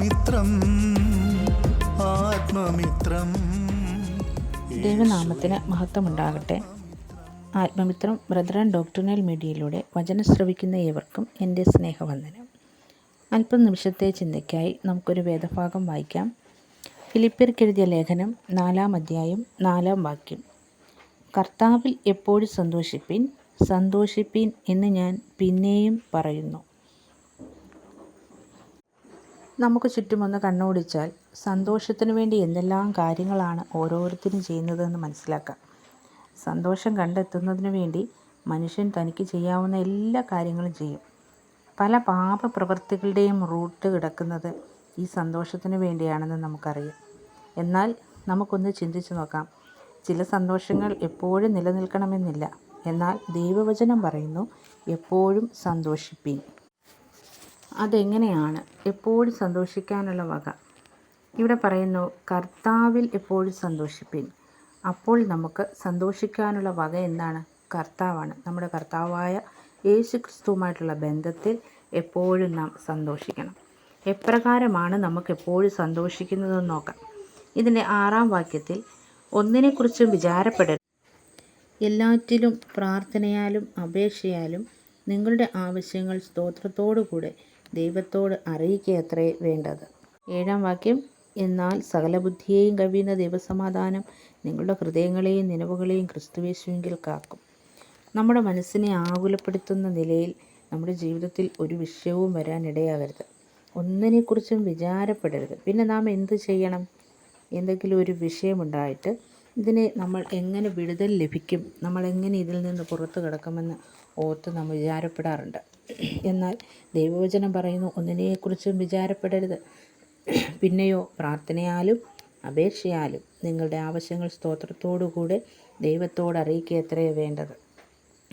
ആത്മമിത്രം ആത്മമിത്രം. ദൈവനാമത്തിന് മഹത്വമുണ്ടാകട്ടെ. ആത്മമിത്രം brethren doctrinal മീഡിയയിലൂടെ വചനം ശ്രവിക്കുന്ന ഏവർക്കും എന്റെ സ്നേഹവന്ദനം. അല്പം നിമിഷത്തെ ചിന്തയ്ക്കായി നമുക്കൊരു വേദഭാഗം വായിക്കാം. ഫിലിപ്പിയർക്കെഴുതിയ ലേഖനം നാലാം അധ്യായം നാലാം വാക്യം. കർത്താവിൽ എപ്പോഴും സന്തോഷിപ്പിൻ സന്തോഷിപ്പിൻ എന്ന് ഞാൻ പിന്നെയും പറയുന്നു. നമുക്ക് ചുറ്റുമൊന്ന് കണ്ണോടിച്ചാൽ സന്തോഷത്തിന് വേണ്ടി എന്തെല്ലാം കാര്യങ്ങളാണ് ഓരോരുത്തരും ചെയ്യുന്നതെന്ന് മനസ്സിലാക്കാം. സന്തോഷം കണ്ടെത്തുന്നതിന് വേണ്ടി മനുഷ്യൻ തനിക്ക് ചെയ്യാവുന്ന എല്ലാ കാര്യങ്ങളും ചെയ്യും. പല പാപ പ്രവൃത്തികളുടെയും റൂട്ട് കിടക്കുന്നത് ഈ സന്തോഷത്തിന് വേണ്ടിയാണെന്ന് നമുക്കറിയാം. എന്നാൽ നമുക്കൊന്ന് ചിന്തിച്ചു നോക്കാം. ചില സന്തോഷങ്ങൾ എപ്പോഴും നിലനിൽക്കണമെന്നില്ല. എന്നാൽ ദൈവവചനം പറയുന്നു എപ്പോഴും സന്തോഷിപ്പീൻ. അതെങ്ങനെയാണ് എപ്പോഴും സന്തോഷിക്കാനുള്ള വക? ഇവിടെ പറയുന്നു കർത്താവിൽ എപ്പോഴും സന്തോഷിപ്പിൻ. അപ്പോൾ നമുക്ക് സന്തോഷിക്കാനുള്ള വക എന്താണ്? കർത്താവാണ്. നമ്മുടെ കർത്താവായ യേശു ക്രിസ്തുവുമായിട്ടുള്ള ബന്ധത്തിൽ എപ്പോഴും നാം സന്തോഷിക്കണം. എപ്രകാരമാണ് നമുക്ക് എപ്പോഴും സന്തോഷിക്കുന്നതെന്ന് നോക്കാം. ഇതിന്റെ ആറാം വാക്യത്തിൽ ഒന്നിനെക്കുറിച്ചും വിചാരപ്പെടരുത്. എല്ലാറ്റിലും പ്രാർത്ഥനയാലും അപേക്ഷയാലും നിങ്ങളുടെ ആവശ്യങ്ങൾ സ്തോത്രത്തോടുകൂടെ ദൈവത്തോട് അറിയിക്കയത്രേ വേണ്ടത്. ഏഴാം വാക്യം എന്നാൽ സകല ബുദ്ധിയെയും കവിയുന്ന ദൈവസമാധാനം നിങ്ങളുടെ ഹൃദയങ്ങളെയും നിലവുകളെയും ക്രിസ്തുവേശുവെങ്കിൽ കാക്കും. നമ്മുടെ മനസ്സിനെ ആകുലപ്പെടുത്തുന്ന നിലയിൽ നമ്മുടെ ജീവിതത്തിൽ ഒരു വിഷയവും വരാനിടയാകരുത്. ഒന്നിനെക്കുറിച്ചും വിചാരപ്പെടരുത്. പിന്നെ നാം എന്ത് ചെയ്യണം? എന്തെങ്കിലും ഒരു വിഷയമുണ്ടായിട്ട് ഇതിനെ നമ്മൾ എങ്ങനെ വിടുതൽ ലഭിക്കും നമ്മൾ എങ്ങനെ ഇതിൽ നിന്ന് പുറത്തു കിടക്കുമെന്ന് ഓർത്ത് നാം വിചാരപ്പെടാറുണ്ട്. എന്നാൽ ദൈവവചനം പറയുന്നു ഒന്നിനെക്കുറിച്ചും വിചാരപ്പെടരുത്. പിന്നെയോ പ്രാർത്ഥനയാലും അപേക്ഷയാലും നിങ്ങളുടെ ആവശ്യങ്ങൾ സ്തോത്രത്തോടുകൂടെ ദൈവത്തോട് അറിയിക്കുക എത്രയോ വേണ്ടത്.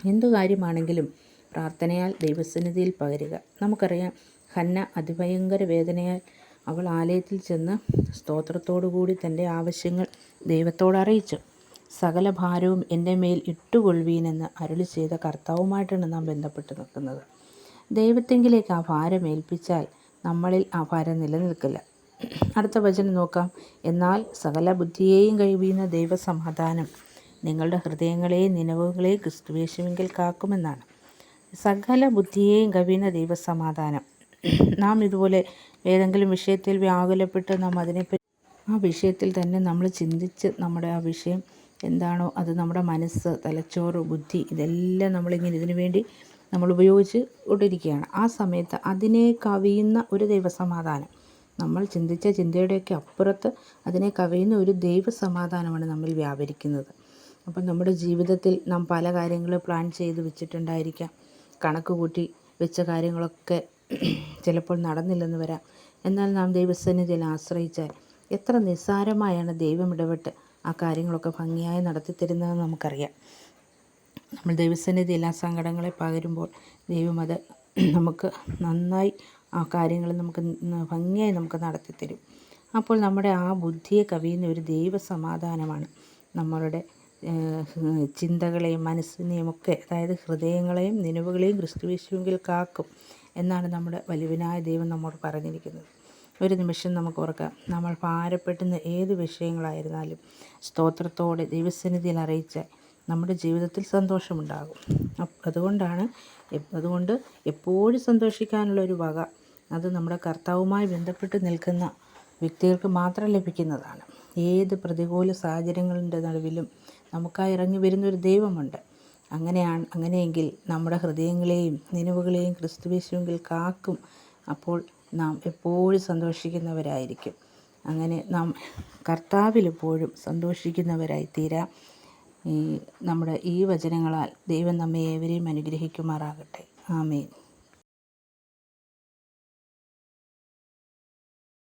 എന്തു കാര്യമാണെങ്കിലും പ്രാർത്ഥനയാൽ ദൈവസന്നിധിയിൽ പകരുക. നമുക്കറിയാം ഹന്ന അതിഭയങ്കര വേദനയാൽ അവൾ ആലയത്തിൽ ചെന്ന് സ്തോത്രത്തോടുകൂടി തന്റെ ആവശ്യങ്ങൾ ദൈവത്തോട് അറിയിച്ചു. സകല ഭാരവും എന്റെ മേൽ ഇട്ടുകൊള്ളുവീനെന്ന് അരുളി ചെയ്ത കർത്താവുമായിട്ടാണ് നാം ബന്ധപ്പെട്ട് നിൽക്കുന്നത്. ദൈവത്തെങ്കിലേക്ക് ആ ഭാരം ഏൽപ്പിച്ചാൽ നമ്മളിൽ ആ ഭാരം നിലനിൽക്കില്ല. അടുത്ത വചനം നോക്കാം. എന്നാൽ സകല ബുദ്ധിയെയും കഴിയുന്ന ദൈവസമാധാനം നിങ്ങളുടെ ഹൃദയങ്ങളെയും നിലവുകളെയും ക്രിസ്തുവേഷമെങ്കിൽ കാക്കുമെന്നാണ്. സകല ബുദ്ധിയെയും കവിയുന്ന ദൈവസമാധാനം നാം ഇതുപോലെ ഏതെങ്കിലും വിഷയത്തിൽ വ്യാകുലപ്പെട്ട് നാം അതിനെപ്പറ്റി ആ വിഷയത്തിൽ തന്നെ നമ്മൾ ചിന്തിച്ച് നമ്മുടെ ആ വിഷയം എന്താണോ അത് നമ്മുടെ മനസ്സ് തലച്ചോറ് ബുദ്ധി ഇതെല്ലാം നമ്മളിങ്ങനെ ഇതിനു വേണ്ടി നമ്മൾ ഉപയോഗിച്ച് കൊണ്ടിരിക്കുകയാണ്. ആ സമയത്ത് അതിനെ കവിയുന്ന ഒരു ദൈവസമാധാനം. നമ്മൾ ചിന്തിച്ച ചിന്തയുടെയൊക്കെ അപ്പുറത്ത് അതിനെ കവിയുന്ന ഒരു ദൈവസമാധാനമാണ് നമ്മിൽ വ്യാപരിക്കുന്നത്. അപ്പം നമ്മുടെ ജീവിതത്തിൽ നാം പല കാര്യങ്ങൾ പ്ലാൻ ചെയ്ത് വെച്ചിട്ടുണ്ടായിരിക്കാം. കണക്ക് കൂട്ടി വെച്ച കാര്യങ്ങളൊക്കെ ചിലപ്പോൾ നടന്നില്ലെന്ന് വരാം. എന്നാൽ നാം ദൈവസന്നിധിയിൽ ആശ്രയിച്ചാൽ എത്ര നിസ്സാരമായാണ് ദൈവം ഇടപെട്ട് ആ കാര്യങ്ങളൊക്കെ ഭംഗിയായി നടത്തിത്തരുന്നതെന്ന് നമുക്കറിയാം. നമ്മൾ ദൈവസന്നിധിയിൽ ആ സങ്കടങ്ങളെ പകരുമ്പോൾ ദൈവം അത് നമുക്ക് നന്നായി ആ കാര്യങ്ങൾ നമുക്ക് ഭംഗിയായി നമുക്ക് നടത്തിത്തരും. അപ്പോൾ നമ്മുടെ ആ ബുദ്ധിയെ കവിയുന്ന ഒരു ദൈവസമാധാനമാണ് നമ്മളുടെ ചിന്തകളെയും മനസ്സിനെയും ഒക്കെ അതായത് ഹൃദയങ്ങളെയും നിലവുകളെയും ക്രിസ്തുവിശുവിൽ കാക്കും എന്നാണ് നമ്മുടെ വലുവിനായ ദൈവം നമ്മോട് പറഞ്ഞിരിക്കുന്നത്. ഒരു നിമിഷം നമുക്ക് ഓർക്കാം നമ്മൾ ഭാരപ്പെടുന്ന ഏത് വിഷയങ്ങളായിരുന്നാലും സ്തോത്രത്തോടെ ദൈവസന്നിധിയിൽ അറിയിച്ച നമ്മുടെ ജീവിതത്തിൽ സന്തോഷമുണ്ടാകും. അതുകൊണ്ടാണ് അതുകൊണ്ട് എപ്പോഴും സന്തോഷിക്കാനുള്ള ഒരു വക അത് നമ്മുടെ കർത്താവുമായി ബന്ധപ്പെട്ട് നിൽക്കുന്ന വ്യക്തികൾക്ക് മാത്രം ലഭിക്കുന്നതാണ്. ഏത് പ്രതികൂല സാഹചര്യങ്ങളുടെ നടുവിലും നമുക്കായി ഇറങ്ങി വരുന്നൊരു ദൈവമുണ്ട്. അങ്ങനെയാണ് അങ്ങനെയെങ്കിൽ നമ്മുടെ ഹൃദയങ്ങളെയും നിലവുകളെയും ക്രിസ്തുവേശുവെങ്കിൽ കാക്കും. അപ്പോൾ നാം എപ്പോഴും സന്തോഷിക്കുന്നവരായിരിക്കും. അങ്ങനെ നാം കർത്താവിലെപ്പോഴും സന്തോഷിക്കുന്നവരായി തീരാം ഈ നമ്മുടെ ഈ വചനങ്ങളാൽ ദൈവം നമ്മെ ഏവരെയും അനുഗ്രഹിക്കുമാറാകട്ടെ. ആമേൻ.